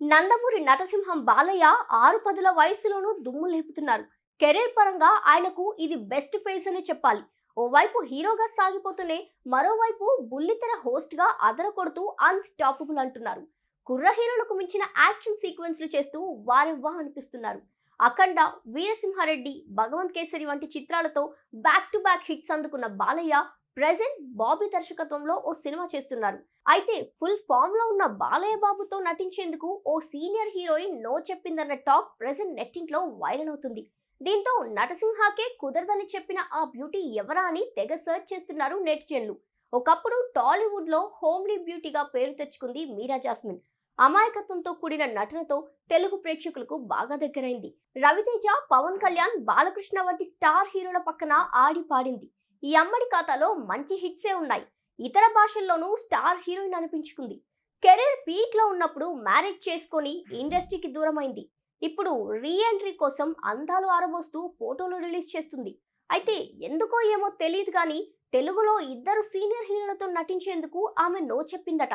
నందమూరి నటసింహం బాలయ్య ఆరు పదుల వయసులోనూ దుమ్ము లేపుతున్నారు. కెరీర్ పరంగా ఆయనకు ఇది బెస్ట్ ఫేజ్ అని చెప్పాలి. ఓవైపు హీరోగా సాగిపోతూనే మరోవైపు బుల్లితెర హోస్ట్గా అదరకొడుతూ అదర కొడుతూ అన్స్టాపబుల్ అంటున్నారు. కుర్ర హీరోలకు మించిన యాక్షన్ సీక్వెన్స్లు చేస్తూ వారెవ్వా అనిపిస్తున్నారు. అఖండ వీరసింహారెడ్డి భగవంత్ కేసరి వంటి చిత్రాలతో బ్యాక్ టు బ్యాక్ హిట్స్ అందుకున్న బాలయ్య ప్రజెంట్ బాబీ దర్శకత్వంలో ఓ సినిమా చేస్తున్నారు. అయితే ఫుల్ ఫామ్లో ఉన్న బాలయ్య బాబుతో నటించేందుకు ఓ సీనియర్ హీరోయిన్ నో చెప్పిందన్న టాక్ ప్రజెంట్ నెట్టింట్లో వైరల్ అవుతుంది. దీంతో నటసింహాకే కుదరదని చెప్పిన ఆ బ్యూటీ ఎవరా అని తెగ సర్చ్ చేస్తున్నారు నెటిజన్లు. ఒకప్పుడు టాలీవుడ్లో హోమ్లీ బ్యూటీగా పేరు తెచ్చుకుంది మీరా జాస్మిన్. అమాయకత్వంతో కూడిన నటనతో తెలుగు ప్రేక్షకులకు బాగా దగ్గరైంది. రవితేజ పవన్ కళ్యాణ్ బాలకృష్ణ వంటి స్టార్ హీరోల పక్కన ఆడి పాడింది. ఈ అమ్మడి ఖాతాలో మంచి హిట్సే ఉన్నాయి. ఇతర భాషల్లోనూ స్టార్ హీరోయిన్ అనిపించుకుంది. కెరీర్ పీక్లో ఉన్నప్పుడు మ్యారేజ్ చేసుకొని ఇండస్ట్రీకి దూరమైంది. ఇప్పుడు రీ ఎంట్రీ కోసం అందాలు ఆరబోస్తూ ఫోటోలు రిలీజ్ చేస్తుంది. అయితే ఎందుకో ఏమో తెలియదు కానీ తెలుగులో ఇద్దరు సీనియర్ హీరోలతో నటించేందుకు ఆమె నో చెప్పిందట.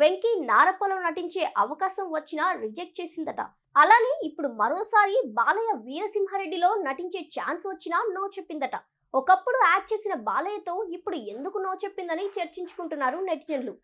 వెంకీ నారప్పలో నటించే అవకాశం వచ్చినా రిజెక్ట్ చేసిందట. అలానే ఇప్పుడు మరోసారి బాలయ్య వీరసింహారెడ్డిలో నటించే ఛాన్స్ వచ్చినా నో చెప్పిందట. ఒకప్పుడు యాక్ట్ చేసిన బాలయ్యతో ఇప్పుడు ఎందుకు నో చెప్పిందని చర్చించుకుంటున్నారు నెటిజన్లు.